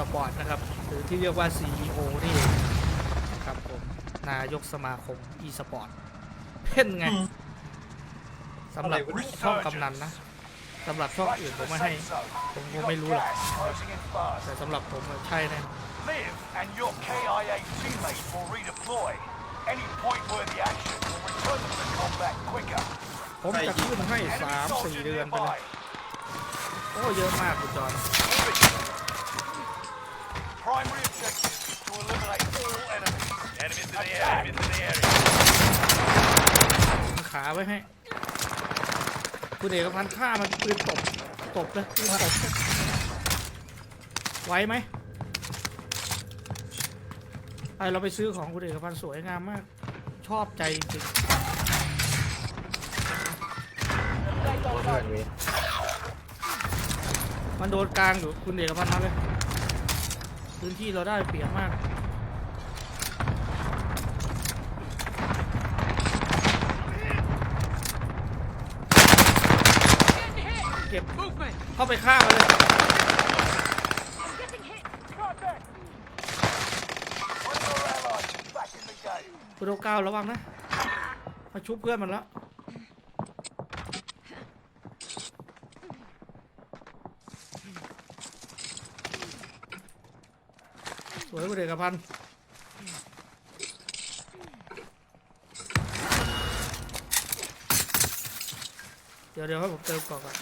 ช่อง e-sport นะครับ หรือที่เรียกว่า CEO นี่เองนะครับผมนายกสมาคม e-sport เพ่นไงสำหรับช่องกำนันนะสำหรับช่องอื่นผมไม่ให้ ผมคงไม่รู้หรอก Closing in fast. แต่สำหรับผมอะใช่แน่ Live and your KIA teammates will redeploy. Any point-worthy action will return them to combat quicker. ผมจะขึ้นให้ Enemy สามสี่ soldier เดือนไปเลย nearby. โอ้ เยอะมากคุณจอน Primary objective is to eliminate all enemies. Enemies in the area. Enemies in the area. ดึงขาไว้ให้คุณเอกพันธ์ฆ่ามันปืนตบตบเลยปืนตบไหวไหมไปเราไปซื้อของคุณเอกพันธ์สวยงามมาก ชอบใจจริงๆมันโดนกลางอยู่คุณเอกพันธ์มาเลย พื้นที่เราได้เปรียบมาก เก็บเข้าไปฆ่ามันเลยปุโอเก้าระวังนะ มาชุบเพื่อนมันแล้ว วยคุณเอกพันธ์เดี๋ยวเดี๋ยวให้ผมเติมก่อนก่อน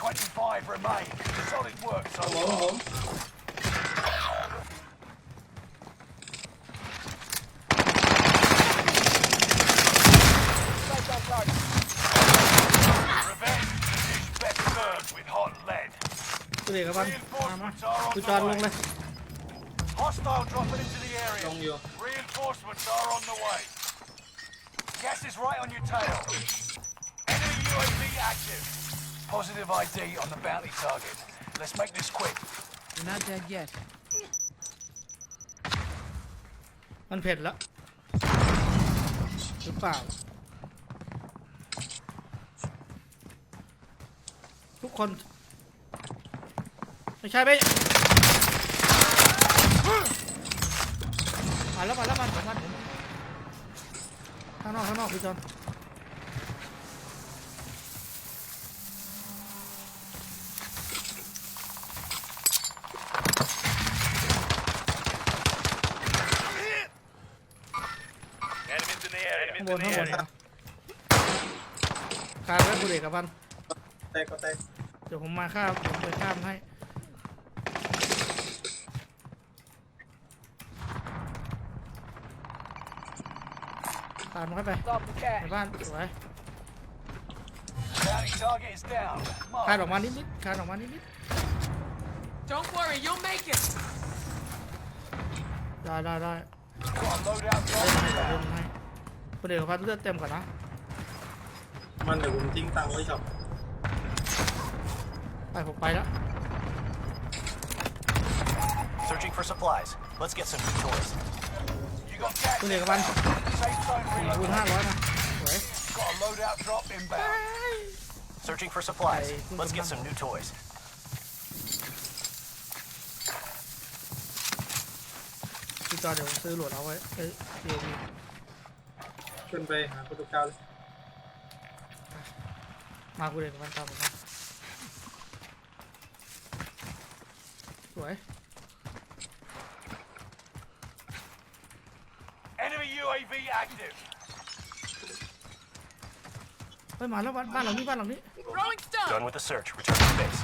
Twenty-five remain. Solid work so ผมผ far. มา Reinforcements are on คุณจอนล the งเล way. ย Hostile dropping into the ลง area. อยู่ Reinforcements are on the way. Gas is right on your tail. Enemy UAV active. Positive ID on the bounty target. Let's make this quick. You're not dead yet. มันเผ็ดแล้ว หรือเปล่า ทุกคน ไม่ใช่ไม่มาแล้วมาแล้วมาผมมาผมข้างนอกข้างนอกพี่จอนข้างบนข้างบนนะการไว้คุณเอกพันธ์แตกก็แตกเดี๋ยวผมมาข้ามผมไปข้ามให้ ตามมันเข้าไป Stop the ใน cat. บ้านสวย Bounty target is down. คาน Mark. ออกมานิดๆคานออกมานิด Don't worry, you'll make it. ๆได้ได้ได้ Got a loadout เล่นให้ drop. เล่นให้คุณเอกพันธ์เลือดเต็มก่อนนะ มันเดี๋ยวผมทิ้งตังค์ไว้ช็อปไปผมไปแล้ว Searching for supplies. Let's get some new toys. You got gas คุณเอกพันธ์ Safe zone สี่คูณ relocated. ห้าร้อยนะสวย Got a loadout drop inbound. Searching for supplies. Hey, Let's get some new toys. พี่จอเดี๋ยวผมซื้อโหลดเอาไว้เอ้ยเดี๋ยวมีขึ้นไปหาโปรตุเกสเลยมาคุณเอกพันธ์ตามผมมาสวย UAV active. เฮ้ยมาแล้วบ้านบ้านหลังนี้บ้านหลังนี้ Throwing stun. Done with the search. Return to base.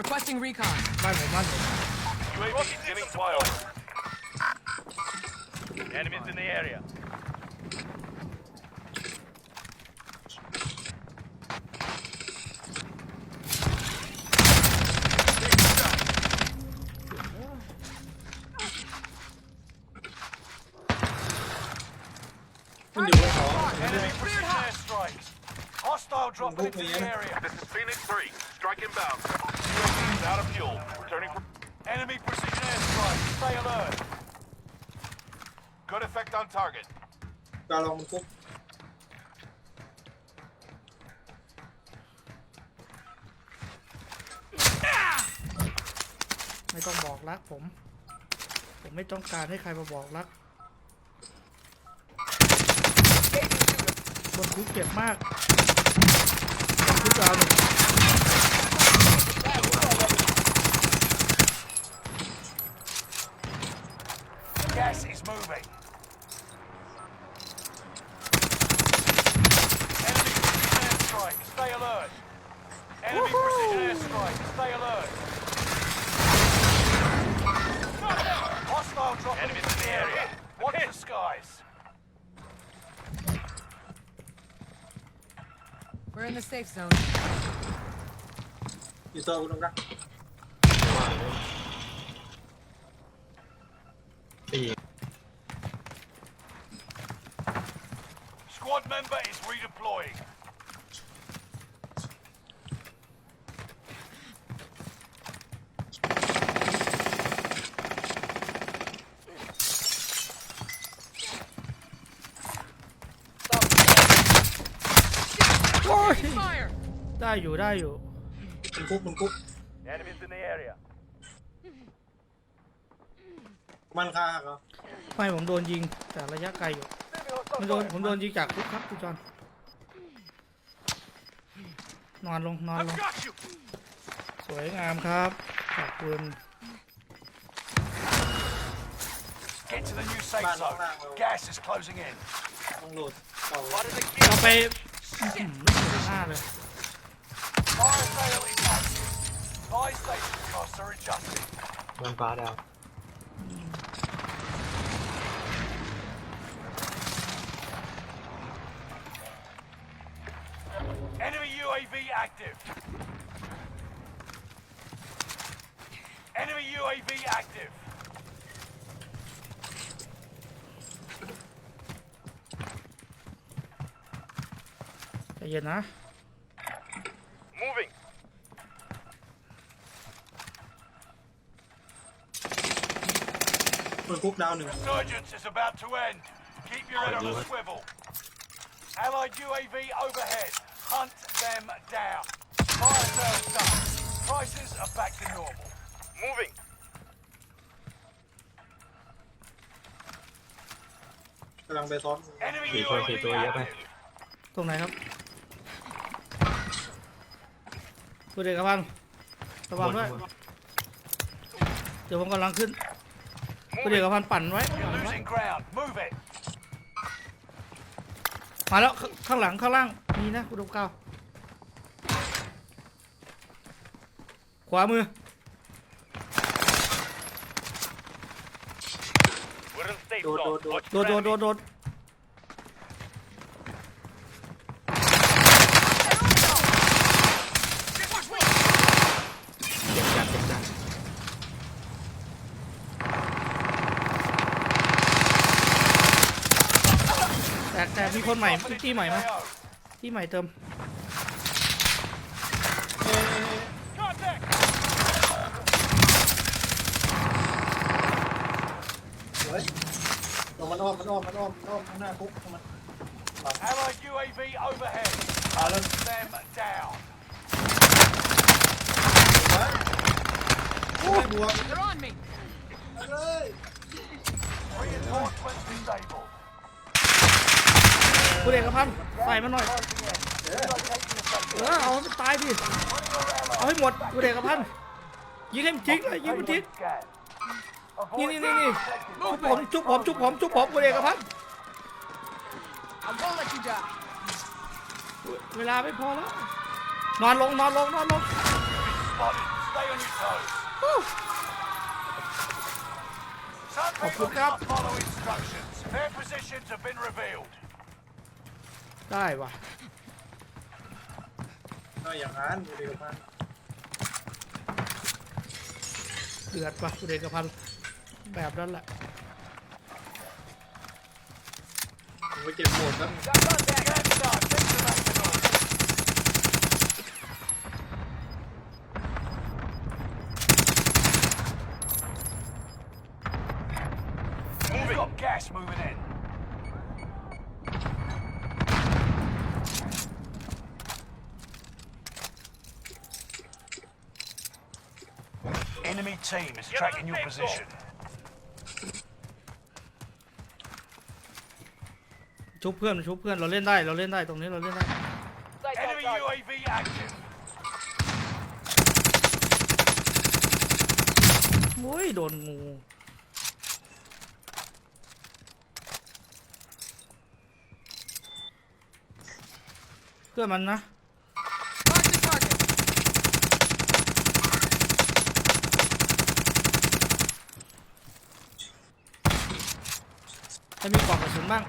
Requesting recon. บ้านผมบ้านผม UAV is giving flyover. Enemies in the area. Hostile dropping into the yeah. area. This is Phoenix 3. Strike inbound. UAV is out of fuel. Returning for... Enemy precision airstrike. Stay alert. Good effect on target. กาลองมันคุกไม่ต้องบอกรักผม ผมไม่ต้องการให้ใครมาบอกรักบนคุกเจ็บมาก บนคุกดาวหนึ่ง Gas is moving. Enemy precision airstrike. Stay alert. Enemy precision airstrike. Stay alert. Hostile dropping Enemies into in the the area. area. Watch Hit. the skies. We're in the safe zone. อยู่ตัวคุณตรงกลาง Squad member is redeploying. Taking fire. ได้อยู่ได้อยู่มันคุกมันคุก Enemies in the area. มันคาเหรอไม่ผมโดนยิงแต่ระยะไกลอยู่มันโดนผมโดนยิงจากคุกครับคุณจอนนอนลงนอนล I've ง got you! สวยงามครับขอบคุณ Get to the new safe Man, zone. man, man. Gas is closing in. ต้องโหลดเก่าเราไปอื้อหือไม่ถึงหน้าเลย Buy station costs are adjusted. มันฟ้าดาว Enemy UAV active. Enemy UAV active. ใจเย็นนะ มันคุกดาวหนึ่ง Resurgence is about to end. Keep your head on a swivel. Allied UAV overhead. Hunt them down. Fire sales done. Prices are back to normal. Moving. กำลังไปซ้อม Enemy Bị coi kìa, UAV tôi ghép đây. active. ตรงไหนครับคุณเอกพันธ์ระวังด้วย เดี๋ยวผมกำลังขึ้น คุณเอกพันธ์ปั่นไว้ You're ปั่นไว้ losing ground. Move it. มาแล้วข้างข้างหลังข้างล่างมีนะคุณดมกาวขวามือ We're in safe Đồ, zone. đồ, đồ. Watch โดดโดดโดดโดดเจ็บจัดเจ็บจัด แต่มีคนใหม่ที่ใหม่มาที่ใหม่เติมเฮ้ยเดี๋ยวมันอ้อมมันอ้อมมันอ้อมมันอ้อมข้างหน้าคุกมันหลัง Allied UAV overhead. หาแล้ว Them down. เฮ้ยโอ้ยบวก They're on me. เฮ้ย Reinforcements disabled. คุณเอกพันธ์ใส่มาหน่อย เออเอาให้มันตายดิ เอาให้หมดคุณเอกพันธ์ยิงให้มันทิ้งเลยยิงมันทิ้ง Scan. นี่นี่นี่นี่จุบผมจุบผมจุบผมจุบผมคุณเอกพันธ์ I won't let you die. เวลาไม่พอแล้ว นอนลงนอนลงนอนลง Spotted. Stay on your toes. ข Some อบคุ people ณครับ ได้ว่ะก็อย่างนั้นเดียวมันเดือดว่ะเดือดกัพันแบบนั้นแหละผมไปเก็บโหมดแล้ว Enemy team is Get tracking on your the safe position. ชุบเพื่อนชุบเพื่อนเราเล่นได้เราเล่นได้ตรงนี้เราเล่นได้ Enemy UAV active. โอ้ยโดนงู เพื่อนมันนะ Mark the target. ให้มีกล่องกระสุนบ้าง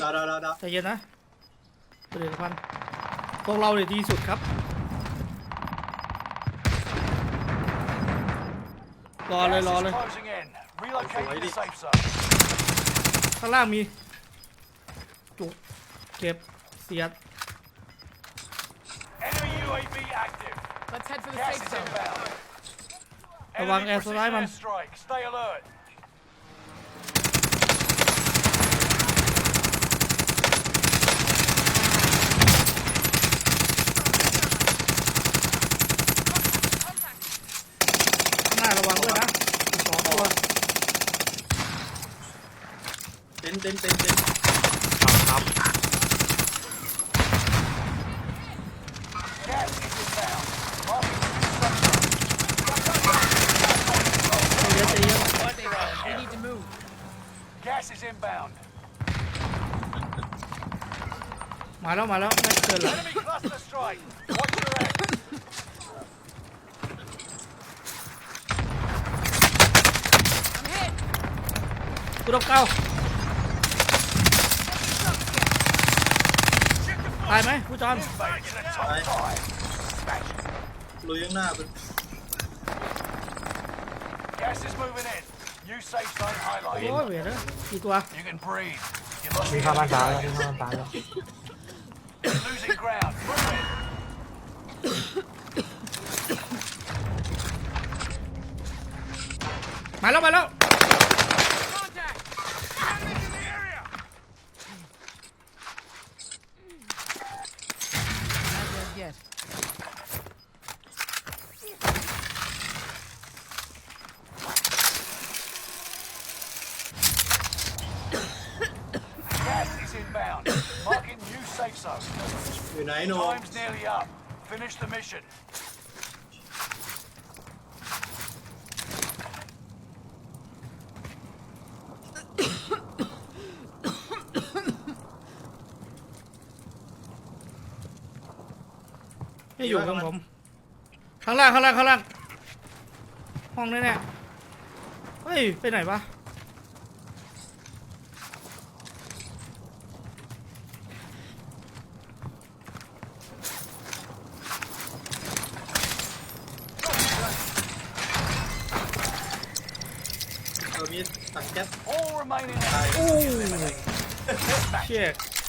ดาวดาวดาวดาวใจเย็นนะผลิตภัณฑ์พวกเราเนี่ยดีสุดครับ รอเลย Gas รอ is เลย closing in. Relocate to the safe zone. ข้างล่างมี จุกเก็บ เสียด Enemy UAV active. Let's head for the Gas safe is zone. inbound. ระวัง Enemy แอร์สไลด์มัน precision airstrike. Stay alert. ข้างหน้าระวังด้วยนะอีกสองตัวเต็นเต็นเต็นเต็นครับ Gas is inbound. need to move. Gas is inbound. มาแล้วมาแล้วไม่เกินหรอก Enemy cluster strike. Watch your head. I'm hit. กูต้องเก้าตายไหมผู้จอน Invading the top five. Smash it. ลุยข้างหน้าเป็น Gas is moving in. New safe zone โอ้ highlighted. ยเวรเลยกี่ตัว You can breathe. You lost วิ่ง the เข้าบ้าน enemy ฟ้าแล้ว position. วิ่งเข้าบ้านฟ้าแล้ว Losing ground. Move in. มาแล้วมาแล้ว is inbound. Marking new safe zone. อยู่ไหนโน Time's nearly up. Finish the mission. ไม่อยู่ของผม ข้างล่างข้างล่างข้างล่าง ห้องนี้เนี่ยเฮ้ย ไปไหนวะ เ